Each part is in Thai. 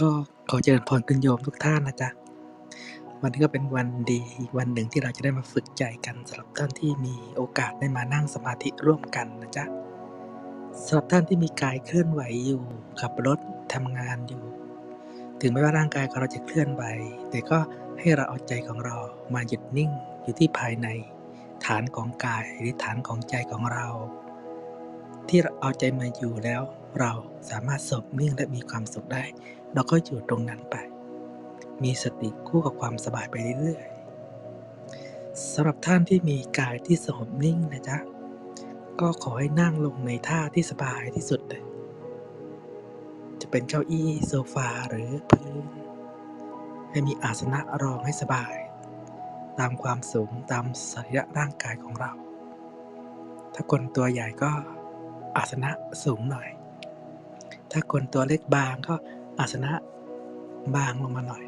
ก็ขอเจริญพรคุณโยมทุกท่านนะจ๊ะ วันนี้ก็เป็นวันดีอีกวันหนึ่งที่เราจะได้มาฝึกใจกันสำหรับท่านที่มีโอกาสได้มานั่งสมาธิร่วมกันนะจ๊ะสำหรับท่านที่มีกายเคลื่อนไหวอยู่ขับรถทำงานอยู่ ถึงแม้ว่าร่างกายของเราจะเคลื่อนไหวแต่ก็ให้เราเอาใจของเรามาหยุดนิ่งอยู่ที่ภายใน ฐานของกายหรือฐานของใจของเรา ที่เราเอาใจมาอยู่แล้ว เราสามารถสงบนิ่งและมีความสุขได้ เราก็อยู่ตรงนั้นไป มีสติคู่กับความสบายไปเรื่อยๆสำหรับท่านที่มีกายที่สงบนิ่งนะจ๊ะก็ขอให้นั่งลงในท่าที่สบายที่สุดเลยจะเป็นเก้าอี้โซฟาหรือพื้น ให้มีอาสนะรองให้สบาย ตามความสูงตามสรีระร่างกายของเรา ถ้าคนตัวใหญ่ก็อาสนะสูงหน่อย ถ้าคนตัวเล็กบางก็อาสนะบางลงมาหน่อย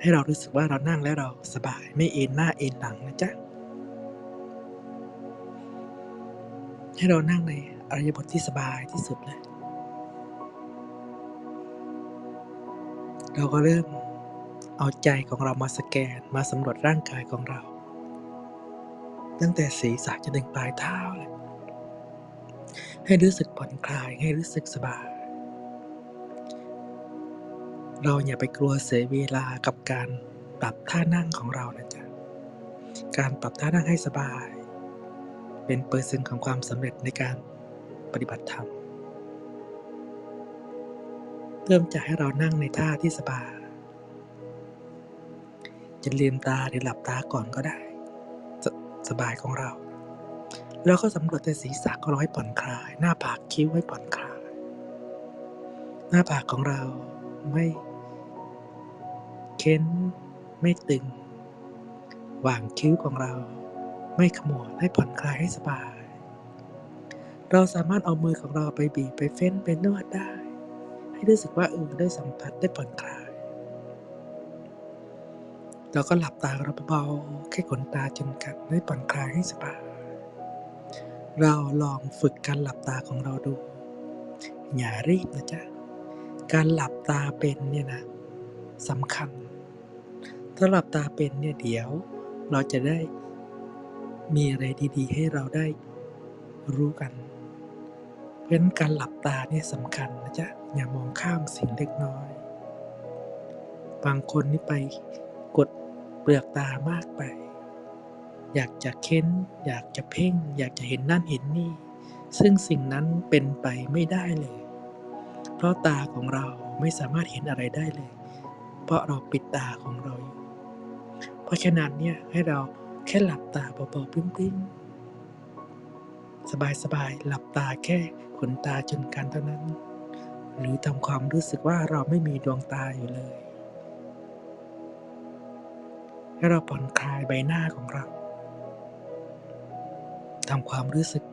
ให้เรารู้สึกว่าเรานั่งแล้วเราสบายไม่เอ็นหน้าเอ็นหลังนะจ๊ะ ให้เรานั่งในอริยบทที่สบายที่สุดเลย เราก็เริ่มเอาใจของเรามาสแกนมาสำรวจร่างกายของเรา ตั้งแต่ศีรษะจนถึงปลายเท้าเลย ให้รู้สึกผ่อนคลายให้รู้สึกสบาย เราอย่าไปกลัวเสียเวลากับการปรับท่านั่งของเรานะจ๊ะการปรับท่านั่งให้สบาย เป็นเปอร์เซ็นต์ของความสำเร็จในการปฏิบัติธรรมเริ่มจากให้เรานั่งในท่าที่สบายจะลืมตาหรือหลับตาก่อนก็ได้สสบายของเรา แล้วก็สำรวจแต่ศีรษะของเราให้ผ่อนคลาย หน้าผากคิ้วให้ผ่อนคลาย หน้าผากของเราไม่เค้นไม่ตึงหว่างคิ้วของเรา ไม่ขมวดให้ผ่อนคลายให้สบาย เราสามารถเอามือของเราไปบีบไปเฟ้นไปนวดได้ ให้รู้สึกว่าเออได้สัมผัสได้ผ่อนคลาย เราก็หลับตาเราเบาๆแค่ขนตาจนกันให้ผ่อนคลายให้สบาย เราลองฝึกการหลับตาของเราดู อย่ารีบนะจ๊ะ การหลับตาเป็นเนี่ยนะสำคัญ ถ้าหลับตาเป็นเนี่ยเดี๋ยว เราจะได้มีอะไรดีๆ ให้เราได้รู้กัน เพราะฉะนั้นการหลับตาเนี่ยสำคัญนะจ๊ะ อย่ามองข้ามสิ่งเล็กน้อย บางคนนี่ไปกดเปลือกตามากไป อยากจะเค้น อยากจะเพ่ง อยากจะเห็นนั่นเห็นนี่ ซึ่งสิ่งนั้นเป็นไปไม่ได้เลย เพราะตาของเราไม่สามารถเห็นอะไรได้เลย เพราะเราปิดตาของเราอยู่ เพราะฉะนั้นเนี่ยให้เราแค่หลับตาเบาๆปริ้มๆสบายๆ หลับตาแค่ขนตาจนกันเท่านั้น หรือทำความรู้สึกว่าเราไม่มีดวงตาอยู่เลย ให้เราผ่อนคลายใบหน้าของเรา ทำความรู้สึก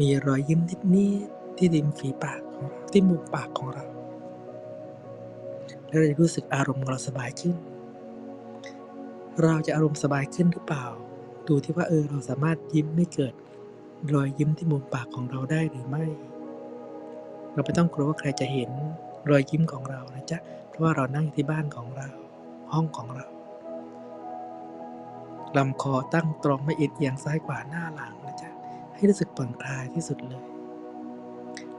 มีรอยยิ้มนิดๆที่ริมฝีปากของเราที่มุมปากของเรา แล้วเราจะรู้สึกอารมณ์ของเราสบายขึ้น เราจะอารมณ์สบายขึ้นหรือเปล่า ดูที่ว่าเออเราสามารถยิ้มไม่เกิด รอยยิ้มที่มุมปากของเราได้หรือไม่ เราไม่ต้องกลัวว่าใครจะเห็นรอยยิ้มของเรานะจ๊ะ เพราะว่าเรานั่งอยู่ที่บ้านของเรา ห้องของเรา ลำคอตั้งตรงไม่เอียงเอียงซ้ายขวาหน้าหลังนะจ๊ะให้รู้สึกผ่อนคลายที่สุดเลย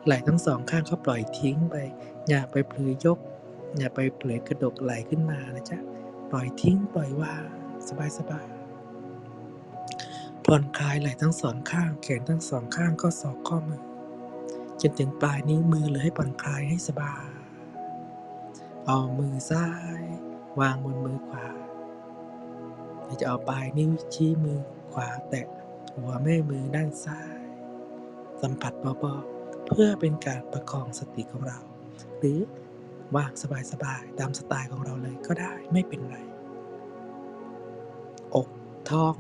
ไหล่ทั้งสองข้างเขาปล่อยทิ้งไป อย่าไปเผลอยก อย่าไปเผลอกระดกไหลขึ้นมานะจ๊ะปล่อยทิ้งปล่อยวางสบายสบายผ่อนคลายไหล่ทั้งสองข้างแขนทั้งสองข้างก็ศอกข้อมือจนถึงปลายนิ้วมือเลยให้ผ่อนคลายให้สบายเอามือซ้าย วางบนมือขวา จะเอาปลายนิ้วชี้มือขวาแตะหัวแม่มือด้านซ้าย สัมผัสเบาๆเพื่อเป็นการประคองสติของเรา หรือวางสบายๆตามสไตล์ของเราเลยก็ได้ไม่เป็นไร อกท้อง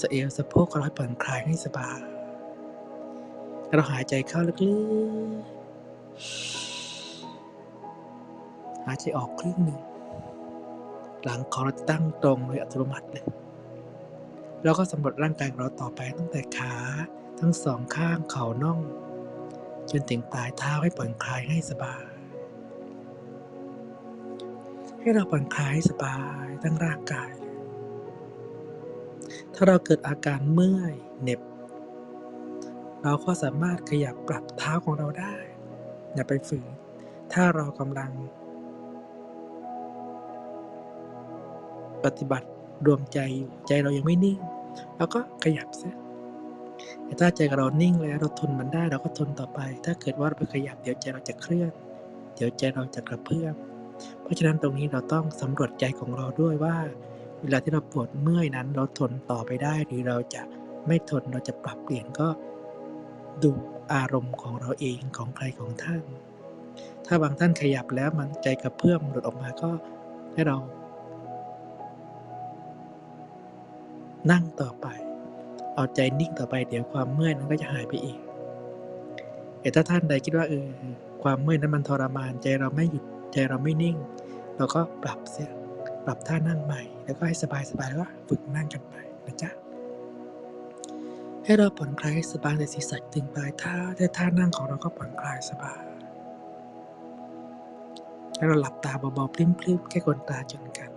สะเอวสะโพกราให้ผ่อนคลายให้สบาย เราหายใจเข้าลึกๆ หายใจออกครึ่งหนึ่ง หลังของเราจะตั้งตรงโดยอัตโนมัติเลยแล้วก็สำรวจร่างกายของเราต่อไปตั้งแต่ขาทั้งสองข้างเข่าน่อง จนถึงปลายเท้าให้ผ่อนคลายให้สบาย ให้เราผ่อนคลายให้สบายทั้งร่างกายเลยถ้าเราเกิดอาการเมื่อยเหน็บ เราก็สามารถขยับปรับเท้าของเราได้ อย่าไปฝืนถ้าเรากำลัง ปฏิบัติรวมใจอยู่ใจเรายังไม่นิ่งเราก็ขยับเสียแต่ถ้าใจเรานิ่งแล้วเราทนมันได้เราก็ทนต่อไป ถ้าเกิดว่าเราไปขยับเดี๋ยวใจเราจะเคลื่อน เดี๋ยวใจเราจะกระเพื่อมเพราะฉะนั้นตรงนี้เราต้องสำรวจใจของเราด้วยว่า เวลาที่เราปวดเมื่อยนั้น เราทนต่อไปได้หรือเราจะไม่ทนเราจะปรับเปลี่ยนก็ดูอารมณ์ของเราเองของใครของท่าน ถ้าบางท่านขยับแล้วมันใจกระเพื่อมหลุดออกมาก็ให้เรา นั่งต่อไป เอาใจนิ่งต่อไปเดี๋ยวความเมื่อยนั้นก็จะหายไปเองแต่ถ้าท่านใดคิดว่าเออความเมื่อยนั้นมันทรมานใจเราไม่หยุดใจเราไม่นิ่ง เราก็ปรับเสียปรับท่านั่งใหม่ แล้วก็ให้สบายสบายแล้วก็ฝึกนั่งกันไปนะจ๊ะให้เราผ่อนคลายให้สบายในศีรษะถึงปลายเท้าแต่ท่านั่งของเราก็ผ่อนคลายสบายให้เราหลับตาเบาๆพลิ้มๆแค่คนตาจนกัน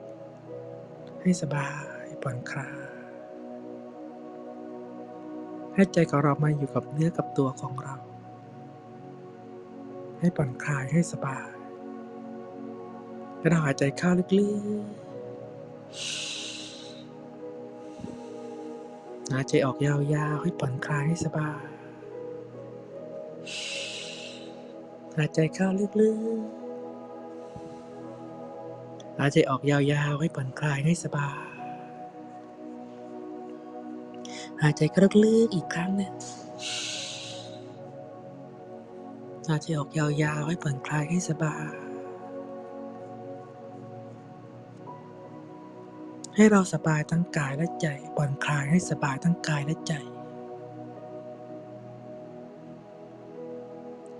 ให้สบายผ่อนคลาย ให้ใจของเรามาอยู่กับเนื้อกับตัวของเรา ให้ผ่อนคลายให้สบายแล้วเราหายใจเข้าลึกๆหายใจออกยาวๆให้ผ่อนคลายให้สบายหายใจเข้าลึกๆหายใจออกยาวๆให้ผ่อนคลายให้สบาย หายใจเข้าลึกๆอีกครั้งหนึ่งหายใจออกยาวๆให้ผ่อนคลายให้สบาย ให้เราสบายทั้งกายและใจผ่อนคลายให้สบายทั้งกายและใจ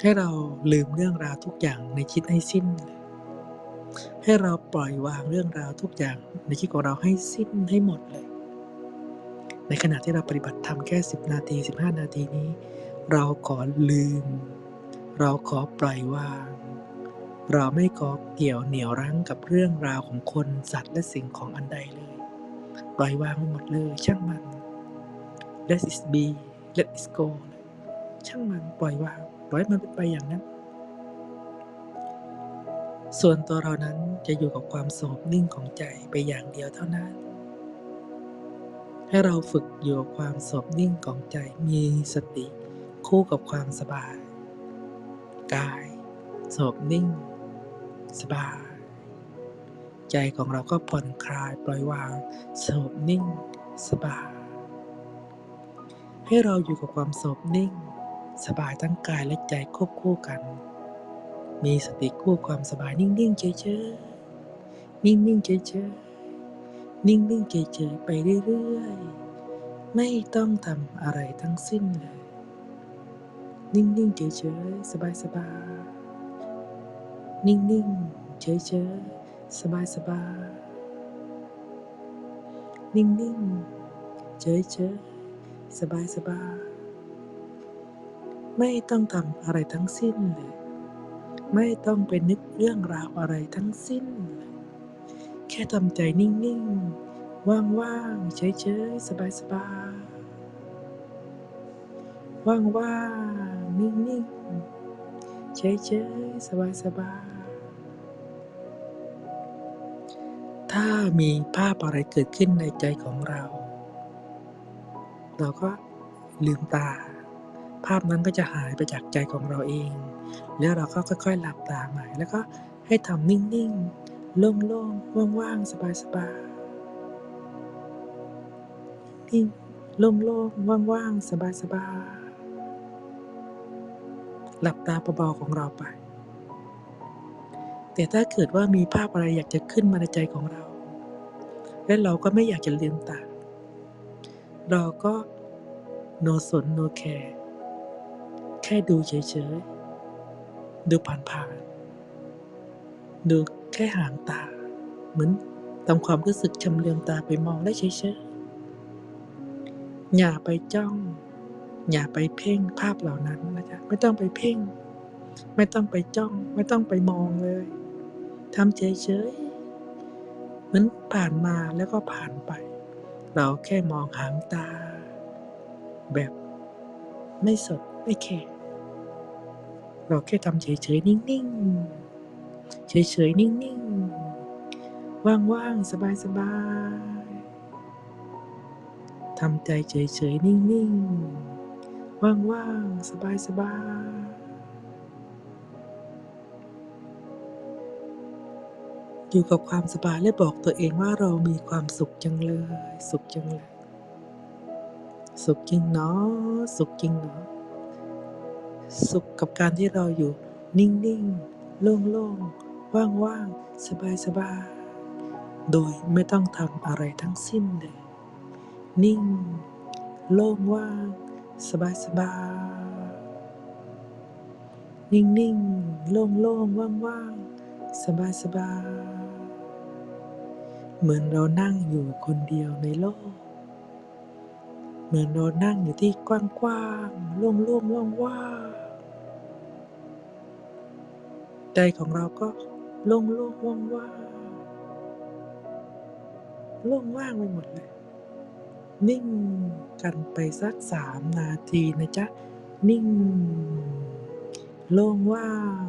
ให้เราลืมเรื่องราวทุกอย่างในชีวิตให้สิ้น ให้เราปล่อยวางเรื่องราวทุกอย่างในชีวิตของเราให้สิ้นให้หมดเลย ในขณะที่เราปฏิบัติธรรมแค่ 10 นาที 15 นาทีนี้ เราขอลืม เราขอปล่อยวาง เราไม่ขอเกี่ยวเหนี่ยวรั้งกับเรื่องราวของคนสัตว์และสิ่งของอันใดเลย ปล่อยวางไปหมดเลยช่างมัน let it be let it go ช่างมันปล่อยวางปล่อยมันเป็นไปอย่างนั้น ส่วนตัวเรานั้นจะอยู่กับความสงบนิ่งของใจไปอย่างเดียวเท่านั้น ให้เราฝึกอยู่กับความสงบนิ่งของใจมีสติคู่กับความสบาย กายสงบนิ่ง สบาย ใจของเราก็ผ่อนคลายปล่อยวางสงบนิ่ง สบาย ให้เราอยู่กับความสงบนิ่ง สบายทั้งกายและใจควบคู่กัน มีสติคู่ความสบายนิ่งๆเฉยๆนิ่งๆเฉยๆ นิ่งๆเฉยๆไปเรื่อยๆ ไม่ต้องทำอะไรทั้งสิ้นเลย นิ่งๆเฉยๆ สบายๆ นิ่งๆเฉยๆ สบายๆ นิ่งๆเฉยๆ สบายๆ ไม่ต้องทำอะไรทั้งสิ้นเลย ไม่ต้องไปนึกเรื่องราวอะไรทั้งสิ้นเลย แค่ทำใจนิ่งๆ ว่างๆ เฉยๆ สบายๆ ว่างๆ นิ่งๆ เฉยๆ สบายๆ ถ้ามีภาพอะไรเกิดขึ้นในใจของเรา เราก็ลืมตา ภาพนั้นก็จะหายไปจากใจของเราเอง แล้วเราก็ค่อยๆ หลับตาใหม่ แล้วก็ให้ทำนิ่งๆ โล่งๆ ว่างๆ สบายๆนิ่งโล่งๆ ว่างๆ สบายๆ หลับตาเบาๆ ของเราไป แต่ถ้าเกิดว่ามีภาพอะไรอยากจะขึ้นมาในใจของเรา และเราก็ไม่อยากจะลืมตา เราก็โนสนโนแคร์แค่ดูเฉยๆ ดูผ่านๆ ดู แค่ห่างตา เหมือนทำความรู้สึกชำเลืองตาไปมองได้เฉยๆอย่าไปจ้อง อย่าไปเพ่งภาพเหล่านั้นนะจ๊ะไม่ต้องไปเพ่ง ไม่ต้องไปจ้อง ไม่ต้องไปมองเลยทำเฉยเหมือนผ่านมาแล้วก็ผ่านไป เราแค่มองหางตา แบบไม่สดไม่แคร์เราแค่ทำเฉยๆนิ่งๆ เฉยๆ นิ่งๆ ว่างๆ สบายๆทำใจเฉยๆ นิ่งๆ ว่างๆ สบายๆ อยู่กับความสบายและบอกตัวเองว่าเรามีความสุขจังเลย สุขจังเลย สุขจริงเนาะสุขจริงเนาะสุขกับการที่เราอยู่นิ่ง ๆ โล่งๆ ว่างๆ สบายๆ โดยไม่ต้องทำอะไรทั้งสิ้นเลย นิ่ง โล่งว่าง สบายๆนิ่งๆ โล่งๆ ว่างๆ สบายๆเหมือนเรานั่งอยู่คนเดียวในโลก เหมือนเรานั่งอยู่ที่กว้างๆ โล่งๆ ว่างๆ ใจของเราก็โล่งโล่งว่างว่างโล่งว่างไปหมดเลย นิ่งกันไปสักสามนาทีนะจ๊ะ นิ่ง โล่งว่าง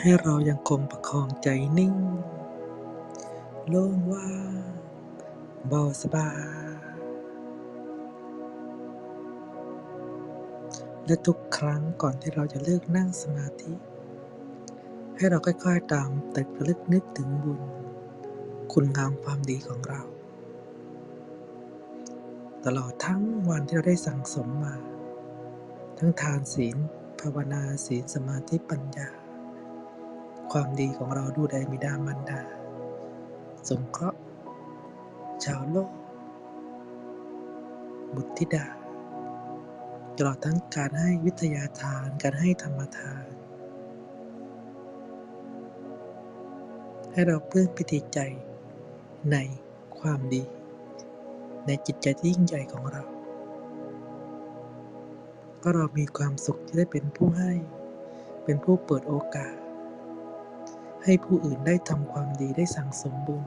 ให้เรายังคงประคองใจนิ่ง โล่งว่างเบาสบาย และทุกครั้งก่อนที่เราจะเลิกนั่งสมาธิ ให้เราค่อยๆตามแตึกระลึกนึกถึงบุญ คุณงามความดีของเรา ตลอดทั้งวันที่เราได้สั่งสมมา ทั้งทานศีล ภาวนาศีลสมาธิปัญญา ความดีของเราดูแลมิดามารดา สงเคราะห์ ชาวโลก บุตรธิดา ตลอดทั้งการให้วิทยาทาน การให้ธรรมทาน ให้เราปลื้มปิติใจในความดี ในจิตใจที่ยิ่งใหญ่ของเรา ก็เรามีความสุขที่ได้เป็นผู้ให้ เป็นผู้เปิดโอกาส ให้ผู้อื่นได้ทำความดีได้สั่งสมบุญ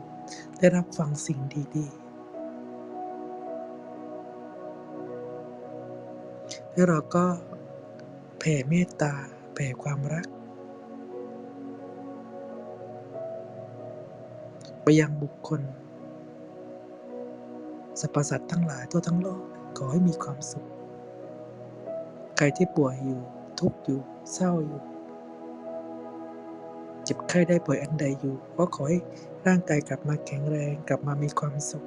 ได้รับฟังสิ่งดีๆ แล้วเราก็แผ่เมตตา แผ่ความรัก ไปยังบุคคลสรรพสัตว์ทั้งหลายทั่วทั้งโลกขอให้มีความสุข ใครที่ป่วยอยู่ ทุกข์อยู่ เศร้าอยู่ จ็บไข้ได้ป่วยอันใดอยู่ ก็ขอให้ร่างกายกลับมาแข็งแรงกลับมามีความสุข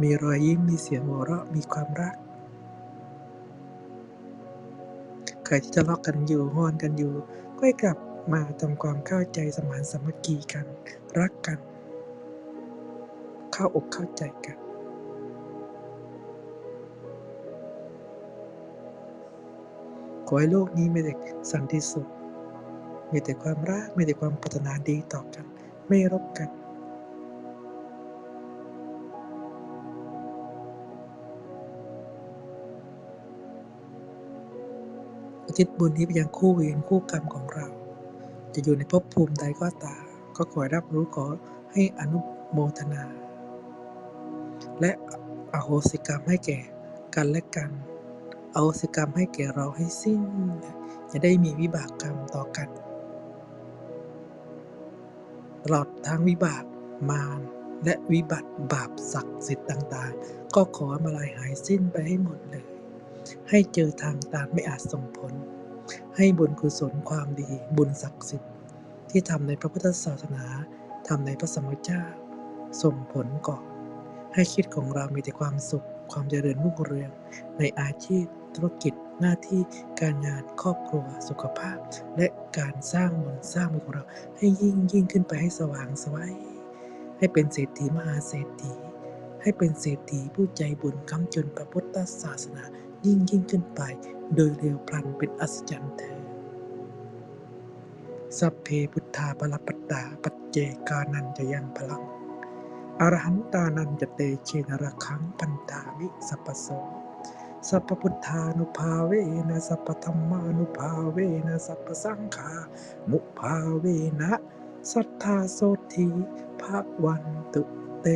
มีรอยยิ้มมีเสียงหัวเราะมีความรัก ใครที่ทะเลาะกกันอยู่งอนกันอยู่ ก็ให้กลับมาทำความเข้าใจสมานสามัคคีกัน รักกัน เข้าอกเข้าใจกัน ขอให้โลกนี้มีแต่สันติสุข มีแต่ความรัก มีแต่ความปรารถนาดีต่อกัน ไม่รบกัน อุทิศบุญนี้ไปยังคู่เวรคู่กรรมของเรา จะอยู่ในภพภูมิใดก็ตามก็ขอรับรู้ขอให้อนุโมทนา และอโหสิกรรมให้แก่กันและกันอโหสิกรรมให้แก่เราให้สิ้น จะได้มีวิบากกรรมต่อกัน ตลอดทั้งวิบากมารและวิบัติบาปศักดิ์สิทธิ์ต่างๆ ก็ขอมาลายหายสิ้นไปให้หมดเลย ให้เจอทางตามไม่อาจส่งผล ให้บุญกุศลความดีบุญศักดิ์สิทธิ์ ที่ทำในพระพุทธศาสนาทำในพระสมมเจ้า ส่งผลก่อน ให้คิดของเรามีแต่ความสุขความเจริญรุ่งเรืองในอาชีพธุรกิจ หน้าที่การงานครอบครัวสุขภาพ และการสร้างบุญสร้างบุญของเรา ให้ยิ่งยิ่งขึ้นไปให้สว่างสวัยให้เป็นเศรษฐีมหาเศรษฐี ให้เป็นเศรษฐีผู้ใจบุญค้ำจนพระพุทธศาสนา ยิ่งยิ่งขึ้นไป โดยเร็วพลันเป็นอัศจรรย์เถิดสัพเพพุทธาปรปัตตาปัจเจกานันจะยังพลังอรหันตานันจะเตเชนระคังปันตามิสัพโส สัพพุทธานุภาเวนะสัพพธรรมานุภาเวนะสัพพสังฆานุภาเวนะสัทธาโสธีภะวันตุเต